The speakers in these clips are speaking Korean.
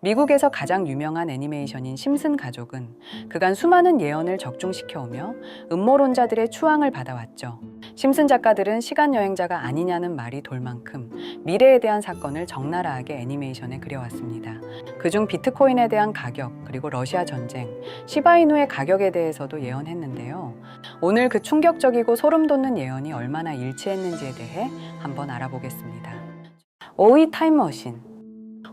미국에서 가장 유명한 애니메이션인 심슨 가족은 그간 수많은 예언을 적중시켜오며 음모론자들의 추앙을 받아왔죠. 심슨 작가들은 시간 여행자가 아니냐는 말이 돌 만큼 미래에 대한 사건을 적나라하게 애니메이션에 그려왔습니다. 그중 비트코인에 대한 가격, 그리고 러시아 전쟁, 시바이누의 가격에 대해서도 예언했는데요. 오늘 그 충격적이고 소름 돋는 예언이 얼마나 일치했는지에 대해 한번 알아보겠습니다. 오이 타임머신.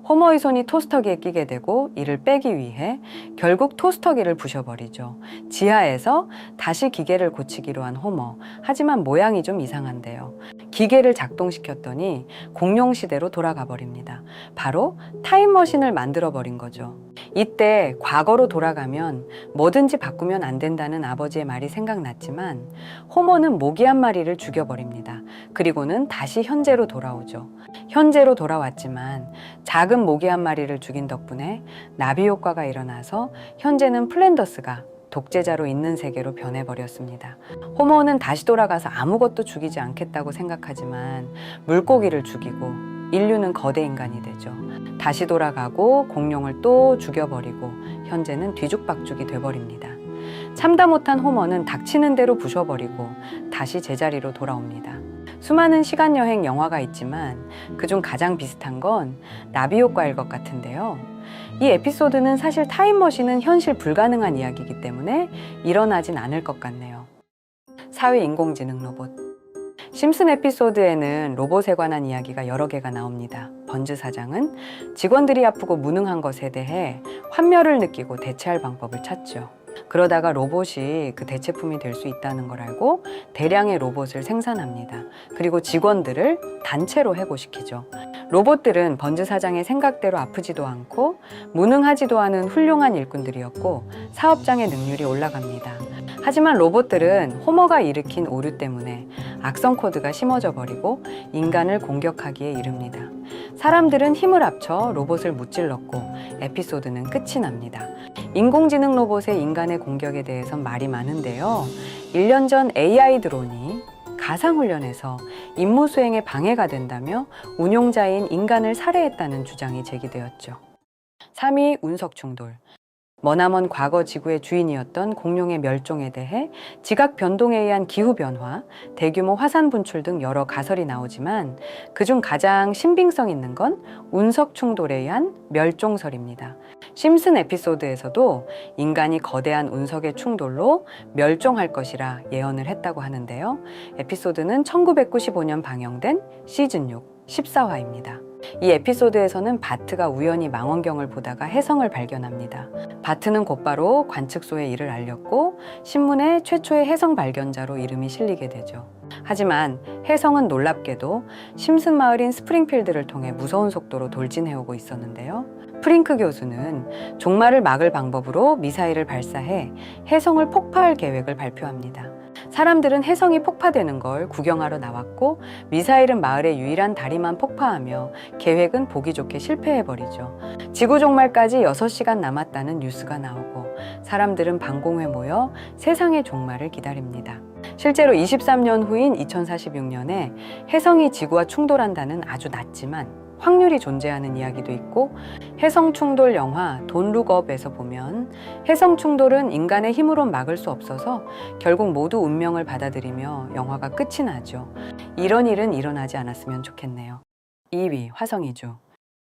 호머의 손이 토스터기에 끼게 되고 이를 빼기 위해 결국 토스터기를 부셔버리죠. 지하에서 다시 기계를 고치기로 한 호머. 하지만 모양이 좀 이상한데요. 기계를 작동시켰더니 공룡 시대로 돌아가 버립니다. 바로 타임머신을 만들어 버린 거죠. 이때 과거로 돌아가면 뭐든지 바꾸면 안 된다는 아버지의 말이 생각났지만 호머는 모기 한 마리를 죽여버립니다. 그리고는 다시 현재로 돌아오죠. 현재로 돌아왔지만 작은 모기 한 마리를 죽인 덕분에 나비 효과가 일어나서 현재는 플랜더스가 독재자로 있는 세계로 변해버렸습니다. 호모는 다시 돌아가서 아무것도 죽이지 않겠다고 생각하지만 물고기를 죽이고 인류는 거대 인간이 되죠. 다시 돌아가고 공룡을 또 죽여버리고 현재는 뒤죽박죽이 돼버립니다. 참다 못한 호머는 닥치는 대로 부셔버리고 다시 제자리로 돌아옵니다. 수많은 시간 여행 영화가 있지만 그중 가장 비슷한 건 나비 효과일 것 같은데요. 이 에피소드는 사실 타임머신은 현실 불가능한 이야기이기 때문에 일어나진 않을 것 같네요. 사회 인공지능 로봇. 심슨 에피소드에는 로봇에 관한 이야기가 여러 개가 나옵니다. 번즈 사장은 직원들이 아프고 무능한 것에 대해 환멸을 느끼고 대체할 방법을 찾죠. 그러다가 로봇이 그 대체품이 될 수 있다는 걸 알고 대량의 로봇을 생산합니다. 그리고 직원들을 단체로 해고시키죠. 로봇들은 번즈 사장의 생각대로 아프지도 않고 무능하지도 않은 훌륭한 일꾼들이었고 사업장의 능률이 올라갑니다. 하지만 로봇들은 호머가 일으킨 오류 때문에 악성 코드가 심어져 버리고 인간을 공격하기에 이릅니다. 사람들은 힘을 합쳐 로봇을 무찔렀고 에피소드는 끝이 납니다. 인공지능 로봇의 인간의 공격에 대해선 말이 많은데요. 1년 전 AI 드론이 가상훈련에서 임무 수행에 방해가 된다며 운용자인 인간을 살해했다는 주장이 제기되었죠. 3위 운석 충돌. 머나먼 과거 지구의 주인이었던 공룡의 멸종에 대해 지각 변동에 의한 기후 변화, 대규모 화산 분출 등 여러 가설이 나오지만 그중 가장 신빙성 있는 건 운석 충돌에 의한 멸종설입니다. 심슨 에피소드에서도 인간이 거대한 운석의 충돌로 멸종할 것이라 예언을 했다고 하는데요. 에피소드는 1995년 방영된 시즌 6, 14화입니다. 이 에피소드에서는 바트가 우연히 망원경을 보다가 혜성을 발견합니다. 바트는 곧바로 관측소에 이를 알렸고 신문에 최초의 혜성 발견자로 이름이 실리게 되죠. 하지만 혜성은 놀랍게도 심슨 마을인 스프링필드를 통해 무서운 속도로 돌진해오고 있었는데요. 프링크 교수는 종말을 막을 방법으로 미사일을 발사해 혜성을 폭파할 계획을 발표합니다. 사람들은 혜성이 폭파되는 걸 구경하러 나왔고 미사일은 마을의 유일한 다리만 폭파하며 계획은 보기 좋게 실패해버리죠. 지구 종말까지 6시간 남았다는 뉴스가 나오고 사람들은 방공에 모여 세상의 종말을 기다립니다. 실제로 23년 후인 2046년에 혜성이 지구와 충돌한다는 아주 낮지만 확률이 존재하는 이야기도 있고 해성 충돌 영화 돈 룩업에서 보면 해성 충돌은 인간의 힘으론 막을 수 없어서 결국 모두 운명을 받아들이며 영화가 끝이 나죠. 이런 일은 일어나지 않았으면 좋겠네요. 2위 화성이주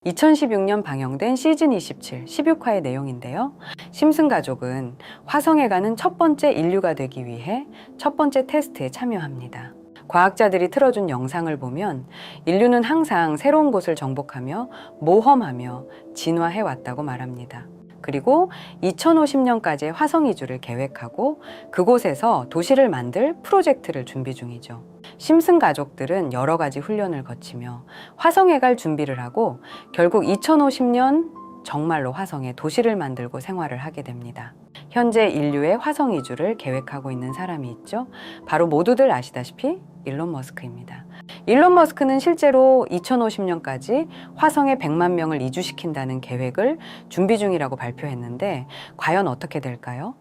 2016년 방영된 시즌 27, 16화의 내용인데요. 심슨 가족은 화성에 가는 첫 번째 인류가 되기 위해 첫 번째 테스트에 참여합니다. 과학자들이 틀어준 영상을 보면 인류는 항상 새로운 곳을 정복하며 모험하며 진화해 왔다고 말합니다. 그리고 2050년까지의 화성 이주를 계획하고 그곳에서 도시를 만들 프로젝트를 준비 중이죠. 심슨 가족들은 여러 가지 훈련을 거치며 화성에 갈 준비를 하고 결국 2050년 정말로 화성에 도시를 만들고 생활을 하게 됩니다. 현재 인류의 화성 이주를 계획하고 있는 사람이 있죠. 바로 모두들 아시다시피 일론 머스크입니다. 일론 머스크는 실제로 2050년까지 화성에 100만 명을 이주시킨다는 계획을 준비 중이라고 발표했는데 과연 어떻게 될까요?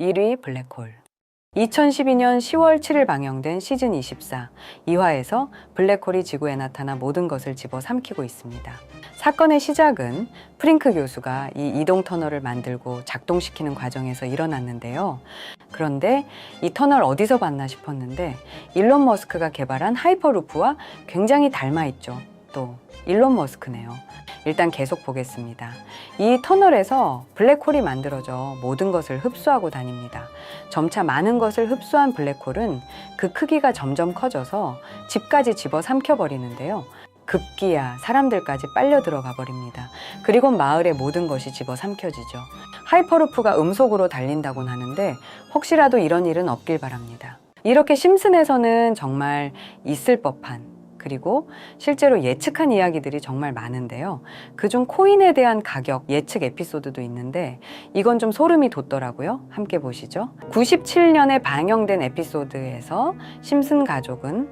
1위 블랙홀. 2012년 10월 7일 방영된 시즌 24 2화에서 블랙홀이 지구에 나타나 모든 것을 집어 삼키고 있습니다. 사건의 시작은 프링크 교수가 이 이동 터널을 만들고 작동시키는 과정에서 일어났는데요. 그런데 이 터널 어디서 봤나 싶었는데 일론 머스크가 개발한 하이퍼루프와 굉장히 닮아 있죠. 또 일론 머스크네요. 일단 계속 보겠습니다. 이 터널에서 블랙홀이 만들어져 모든 것을 흡수하고 다닙니다. 점차 많은 것을 흡수한 블랙홀은 그 크기가 점점 커져서 집까지 집어 삼켜버리는데요. 급기야 사람들까지 빨려 들어가 버립니다. 그리고 마을의 모든 것이 집어 삼켜지죠. 하이퍼루프가 음속으로 달린다곤 하는데 혹시라도 이런 일은 없길 바랍니다. 이렇게 심슨에서는 정말 있을 법한 그리고 실제로 예측한 이야기들이 정말 많은데요. 그중 코인에 대한 가격 예측 에피소드도 있는데 이건 좀 소름이 돋더라고요. 함께 보시죠. 97년에 방영된 에피소드에서 심슨 가족은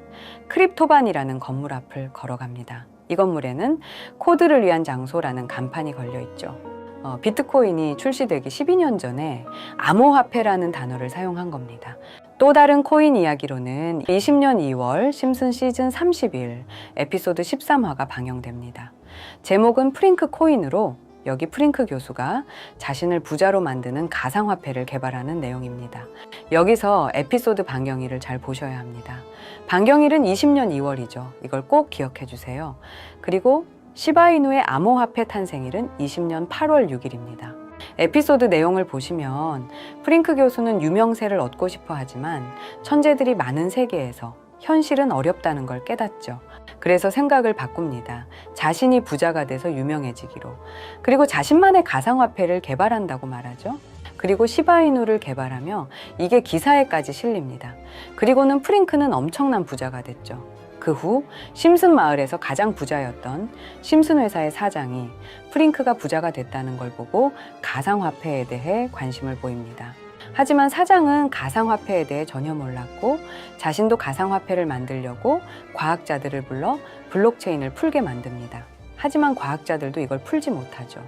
크립토반이라는 건물 앞을 걸어갑니다. 이 건물에는 코드를 위한 장소라는 간판이 걸려 있죠. 어, 비트코인이 출시되기 12년 전에 암호화폐라는 단어를 사용한 겁니다. 또 다른 코인 이야기로는 20년 2월 심슨 시즌 30일 에피소드 13화가 방영됩니다. 제목은 프링크 코인으로 여기 프링크 교수가 자신을 부자로 만드는 가상화폐를 개발하는 내용입니다. 여기서 에피소드 방영일을 잘 보셔야 합니다. 방영일은 20년 2월이죠. 이걸 꼭 기억해 주세요. 그리고 시바이누의 암호화폐 탄생일은 20년 8월 6일입니다. 에피소드 내용을 보시면 프링크 교수는 유명세를 얻고 싶어 하지만 천재들이 많은 세계에서 현실은 어렵다는 걸 깨닫죠. 그래서 생각을 바꿉니다. 자신이 부자가 돼서 유명해지기로. 그리고 자신만의 가상화폐를 개발한다고 말하죠. 그리고 시바이누를 개발하며 이게 기사에까지 실립니다. 그리고는 프링크는 엄청난 부자가 됐죠. 그 후 심슨 마을에서 가장 부자였던 심슨 회사의 사장이 프링크가 부자가 됐다는 걸 보고 가상화폐에 대해 관심을 보입니다. 하지만 사장은 가상화폐에 대해 전혀 몰랐고 자신도 가상화폐를 만들려고 과학자들을 불러 블록체인을 풀게 만듭니다. 하지만 과학자들도 이걸 풀지 못하죠.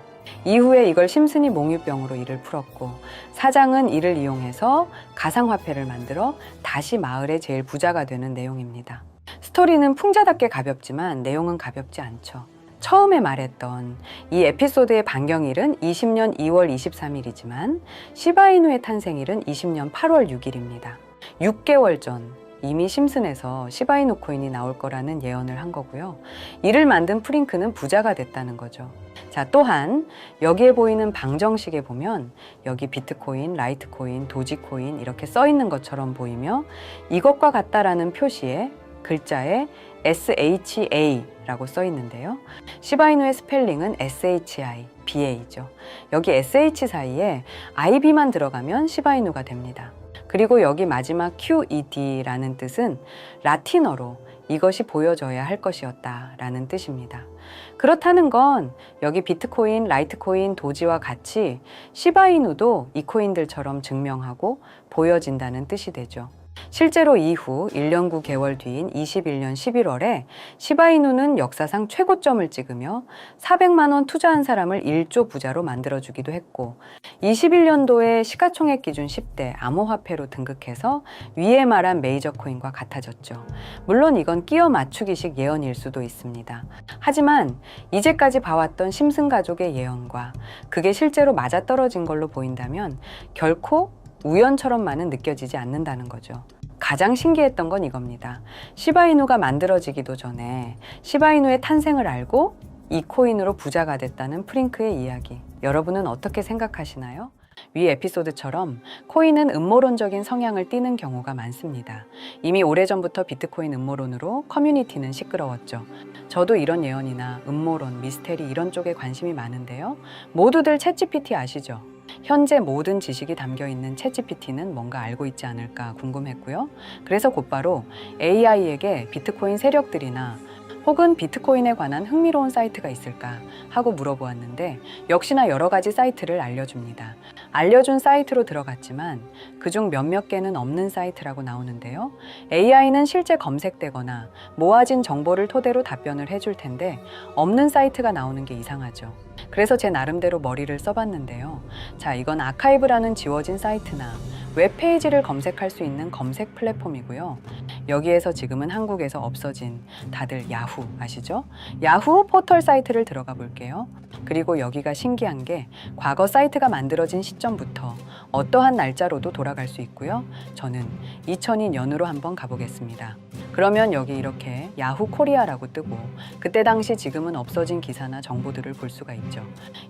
이후에 이걸 심슨이 몽유병으로 이를 풀었고 사장은 이를 이용해서 가상화폐를 만들어 다시 마을의 제일 부자가 되는 내용입니다. 스토리는 풍자답게 가볍지만 내용은 가볍지 않죠. 처음에 말했던 이 에피소드의 반경일은 20년 2월 23일이지만 시바이누의 탄생일은 20년 8월 6일입니다. 6개월 전 이미 심슨에서 시바이누 코인이 나올 거라는 예언을 한 거고요. 이를 만든 프링크는 부자가 됐다는 거죠. 자, 또한 여기에 보이는 방정식에 보면 여기 비트코인, 라이트코인, 도지코인 이렇게 써 있는 것처럼 보이며 이것과 같다라는 표시에 글자에 SHA라고 써 있는데요. 시바이누의 스펠링은 SHI, BA죠. 여기 SH 사이에 IB만 들어가면 시바이누가 됩니다. 그리고 여기 마지막 QED라는 뜻은 라틴어로 이것이 보여져야 할 것이었다 라는 뜻입니다. 그렇다는 건 여기 비트코인, 라이트코인, 도지와 같이 시바이누도 이 코인들처럼 증명하고 보여진다는 뜻이 되죠. 실제로 이후 1년 9개월 뒤인 21년 11월에 시바이누는 역사상 최고점을 찍으며 400만 원 투자한 사람을 1조 부자로 만들어주기도 했고 21년도에 시가총액 기준 10대 암호화폐로 등극해서 위에 말한 메이저 코인과 같아졌죠. 물론 이건 끼어 맞추기식 예언일 수도 있습니다. 하지만 이제까지 봐왔던 심슨 가족의 예언과 그게 실제로 맞아떨어진 걸로 보인다면 결코 우연처럼만은 느껴지지 않는다는 거죠. 가장 신기했던 건 이겁니다. 시바이누가 만들어지기도 전에 시바이누의 탄생을 알고 이 코인으로 부자가 됐다는 프링크의 이야기. 여러분은 어떻게 생각하시나요? 위 에피소드처럼 코인은 음모론적인 성향을 띠는 경우가 많습니다. 이미 오래전부터 비트코인 음모론으로 커뮤니티는 시끄러웠죠. 저도 이런 예언이나 음모론, 미스테리 이런 쪽에 관심이 많은데요. 모두들 챗GPT 아시죠? 현재 모든 지식이 담겨 있는 챗GPT는 뭔가 알고 있지 않을까 궁금했고요. 그래서 곧바로 AI에게 비트코인 세력들이나 혹은 비트코인에 관한 흥미로운 사이트가 있을까 하고 물어보았는데 역시나 여러 가지 사이트를 알려줍니다. 알려준 사이트로 들어갔지만 그중 몇몇 개는 없는 사이트라고 나오는데요. AI는 실제 검색되거나 모아진 정보를 토대로 답변을 해줄 텐데 없는 사이트가 나오는 게 이상하죠. 그래서 제 나름대로 머리를 써봤는데요. 자, 이건 아카이브라는 지워진 사이트나 웹페이지를 검색할 수 있는 검색 플랫폼이고요. 여기에서 지금은 한국에서 없어진 다들 야후 아시죠? 야후 포털 사이트를 들어가 볼게요. 그리고 여기가 신기한 게 과거 사이트가 만들어진 시점부터 어떠한 날짜로도 돌아갈 수 있고요. 저는 2002년으로 한번 가보겠습니다. 그러면 여기 이렇게 야후 코리아라고 뜨고 그때 당시 지금은 없어진 기사나 정보들을 볼 수가 있죠.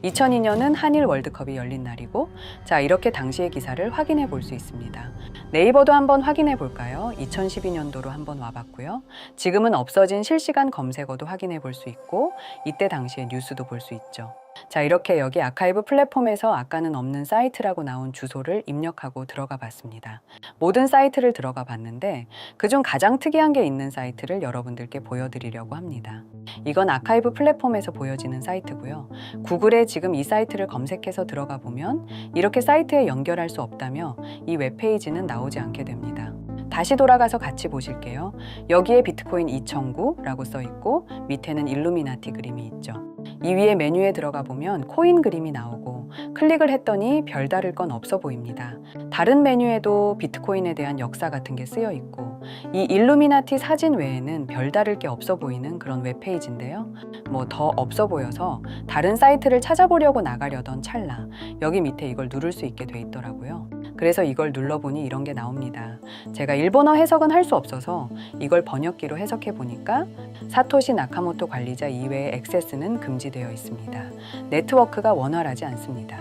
2002년은 한일 월드컵이 열린 날이고 자 이렇게 당시의 기사를 확인해 볼 수 있습니다. 네이버도 한번 확인해 볼까요? 2012년도로 한번 와봤고요. 지금은 없어진 실시간 검색어도 확인해 볼 수 있고 이때 당시의 뉴스도 볼 수 있죠. 자, 이렇게 여기 아카이브 플랫폼에서 아까는 없는 사이트라고 나온 주소를 입력하고 들어가 봤습니다. 모든 사이트를 들어가 봤는데 그중 가장 특이한 게 있는 사이트를 여러분들께 보여드리려고 합니다. 이건 아카이브 플랫폼에서 보여지는 사이트고요. 구글에 지금 이 사이트를 검색해서 들어가 보면 이렇게 사이트에 연결할 수 없다며 이 웹페이지는 나오지 않게 됩니다. 다시 돌아가서 같이 보실게요. 여기에 비트코인 2009라고 써 있고 밑에는 일루미나티 그림이 있죠. 이 위에 메뉴에 들어가 보면 코인 그림이 나오고 클릭을 했더니 별다를 건 없어 보입니다. 다른 메뉴에도 비트코인에 대한 역사 같은 게 쓰여 있고 이 일루미나티 사진 외에는 별다를 게 없어 보이는 그런 웹페이지인데요. 뭐 더 없어 보여서 다른 사이트를 찾아보려고 나가려던 찰나 여기 밑에 이걸 누를 수 있게 돼 있더라고요. 그래서 이걸 눌러보니 이런 게 나옵니다. 제가 일본어 해석은 할 수 없어서 이걸 번역기로 해석해 보니까 사토시 나카모토 관리자 이외의 액세스는 금지되어 있습니다. 네트워크가 원활하지 않습니다.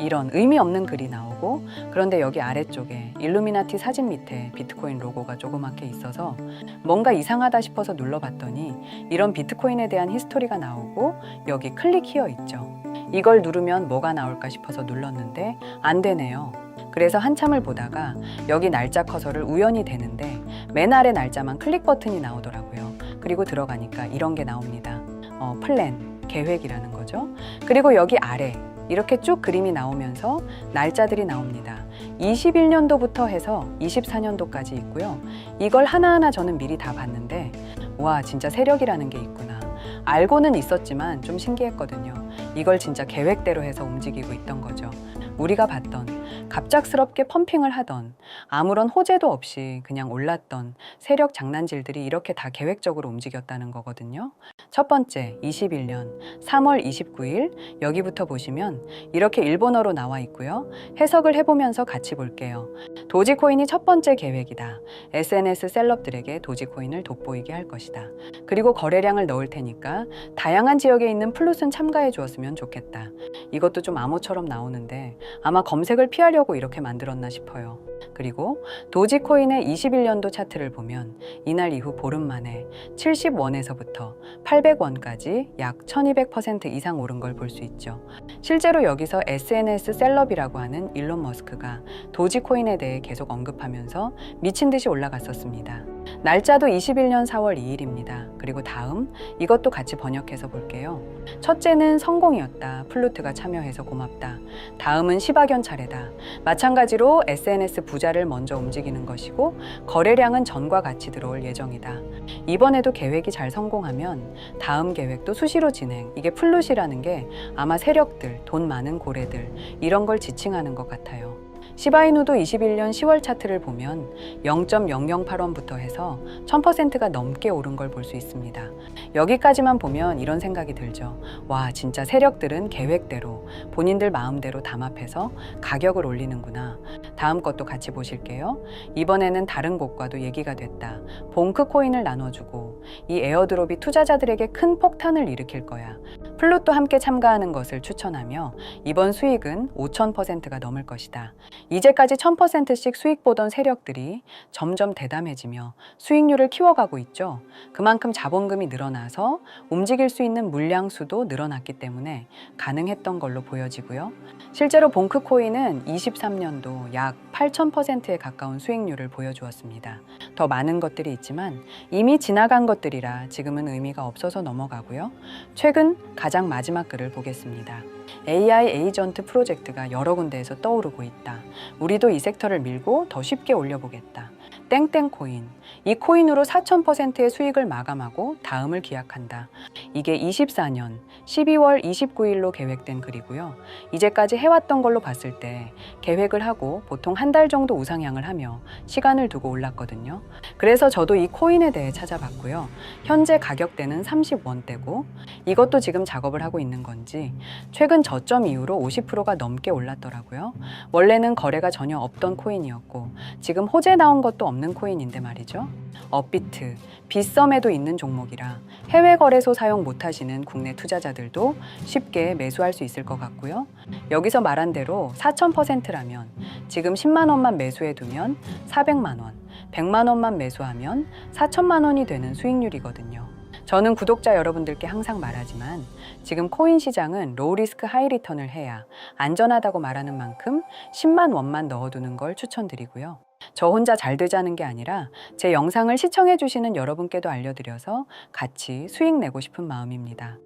이런 의미 없는 글이 나오고 그런데 여기 아래쪽에 일루미나티 사진 밑에 비트코인 로고가 조그맣게 있어서 뭔가 이상하다 싶어서 눌러봤더니 이런 비트코인에 대한 히스토리가 나오고 여기 클릭 히어 있죠. 이걸 누르면 뭐가 나올까 싶어서 눌렀는데 안 되네요. 그래서 한참을 보다가 여기 날짜 커서를 우연히 되는데 맨 아래 날짜만 클릭 버튼이 나오더라고요. 그리고 들어가니까 이런 게 나옵니다. 어, 플랜, 계획이라는 거죠. 그리고 여기 아래 이렇게 쭉 그림이 나오면서 날짜들이 나옵니다. 21년도부터 해서 24년도까지 있고요. 이걸 하나하나 저는 미리 다 봤는데 와 진짜 세력이라는 게 있구나. 알고는 있었지만 좀 신기했거든요. 이걸 진짜 계획대로 해서 움직이고 있던 거죠. 우리가 봤던 갑작스럽게 펌핑을 하던 아무런 호재도 없이 그냥 올랐던 세력 장난질들이 이렇게 다 계획적으로 움직였다는 거거든요. 첫 번째, 21년 3월 29일 여기부터 보시면 이렇게 일본어로 나와 있고요. 해석을 해보면서 같이 볼게요. 도지코인이 첫 번째 계획이다. SNS 셀럽들에게 도지코인을 돋보이게 할 것이다. 그리고 거래량을 넣을 테니까 다양한 지역에 있는 플룻은 참가해 주었으면 좋겠다. 이것도 좀 암호처럼 나오는데 아마 검색을 피하려고 이렇게 만들었나 싶어요. 그리고 도지코인의 21년도 차트를 보면 이날 이후 보름 만에 70원에서부터 800원까지 약 1200% 이상 오른 걸 볼 수 있죠. 실제로 여기서 SNS 셀럽이라고 하는 일론 머스크가 도지코인에 대해 계속 언급하면서 미친 듯이 올라갔었습니다. 날짜도 21년 4월 2일입니다. 그리고 다음 이것도 같이 번역해서 볼게요. 첫째는 성공이었다. 플루트가 참여해서 고맙다. 다음은 시바견 차례다. 마찬가지로 SNS 부자를 먼저 움직이는 것이고 거래량은 전과 같이 들어올 예정이다. 이번에도 계획이 잘 성공하면 다음 계획도 수시로 진행. 이게 플룻이라는 게 아마 세력들, 돈 많은 고래들 이런 걸 지칭하는 것 같아요. 시바이누도 21년 10월 차트를 보면 0.008원부터 해서 1000%가 넘게 오른 걸 볼 수 있습니다. 여기까지만 보면 이런 생각이 들죠. 와, 진짜 세력들은 계획대로 본인들 마음대로 담합해서 가격을 올리는구나. 다음 것도 같이 보실게요. 이번에는 다른 곳과도 얘기가 됐다. 봉크 코인을 나눠주고 이 에어드롭이 투자자들에게 큰 폭탄을 일으킬 거야. 플룻도 함께 참가하는 것을 추천하며 이번 수익은 5,000%가 넘을 것이다. 이제까지 1000%씩 수익 보던 세력들이 점점 대담해지며 수익률을 키워가고 있죠. 그만큼 자본금이 늘어나서 움직일 수 있는 물량 수도 늘어났기 때문에 가능했던 걸로 보여지고요. 실제로 봉크 코인은 23년도 약 8,000%에 가까운 수익률을 보여주었습니다. 더 많은 것들이 있지만 이미 지나간 것 들이라 지금은 의미가 없어서 넘어가고요. 최근 가장 마지막 글을 보겠습니다. AI 에이전트 프로젝트가 여러 군데에서 떠오르고 있다. 우리도 이 섹터를 밀고 더 쉽게 올려보겠다. 땡땡 코인. 이 코인으로 4,000%의 수익을 마감하고 다음을 기약한다. 이게 24년 12월 29일로 계획된 글이고요. 이제까지 해왔던 걸로 봤을 때 계획을 하고 보통 한 달 정도 우상향을 하며 시간을 두고 올랐거든요. 그래서 저도 이 코인에 대해 찾아봤고요. 현재 가격대는 30원대고 이것도 지금 작업을 하고 있는 건지 최근 저점 이후로 50%가 넘게 올랐더라고요. 원래는 거래가 전혀 없던 코인이었고 지금 호재 나온 것도 없는 코인인데 말이죠. 업비트, 빗썸에도 있는 종목이라 해외 거래소 사용 못 하시는 국내 투자자들도 쉽게 매수할 수 있을 것 같고요. 여기서 말한 대로 4,000%라면 지금 10만 원만 매수해 두면 400만 원, 100만 원만 매수하면 4천만 원이 되는 수익률이거든요. 저는 구독자 여러분들께 항상 말하지만 지금 코인 시장은 로우 리스크 하이 리턴을 해야 안전하다고 말하는 만큼 10만 원만 넣어두는 걸 추천드리고요. 저 혼자 잘 되자는 게 아니라 제 영상을 시청해 주시는 여러분께도 알려드려서 같이 수익 내고 싶은 마음입니다.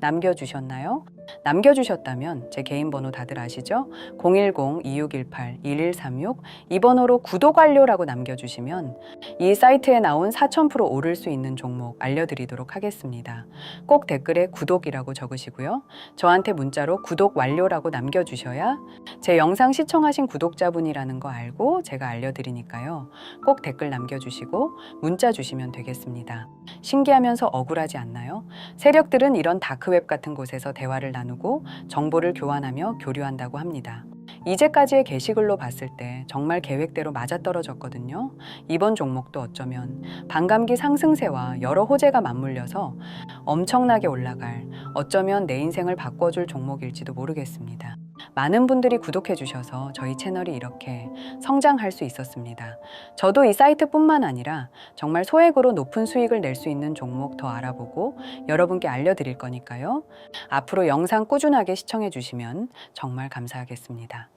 남겨주셨나요? 남겨주셨다면 제 개인 번호 다들 아시죠? 010-2618-1136 이 번호로 구독 완료라고 남겨주시면 이 사이트에 나온 4000% 오를 수 있는 종목 알려드리도록 하겠습니다. 꼭 댓글에 구독이라고 적으시고요. 저한테 문자로 구독 완료라고 남겨주셔야 제 영상 시청하신 구독자분이라는 거 알고 제가 알려드리니까요. 꼭 댓글 남겨주시고 문자 주시면 되겠습니다. 신기하면서 억울하지 않나요? 세력들은 이런 다크웹 같은 곳에서 대화를 나누고 정보를 교환하며 교류한다고 합니다. 이제까지의 게시글로 봤을 때 정말 계획대로 맞아떨어졌거든요. 이번 종목도 어쩌면 반감기 상승세와 여러 호재가 맞물려서 엄청나게 올라갈 어쩌면 내 인생을 바꿔줄 종목일지도 모르겠습니다. 많은 분들이 구독해 주셔서 저희 채널이 이렇게 성장할 수 있었습니다. 저도 이 사이트뿐만 아니라 정말 소액으로 높은 수익을 낼 수 있는 종목 더 알아보고 여러분께 알려드릴 거니까요. 앞으로 영상 꾸준하게 시청해 주시면 정말 감사하겠습니다.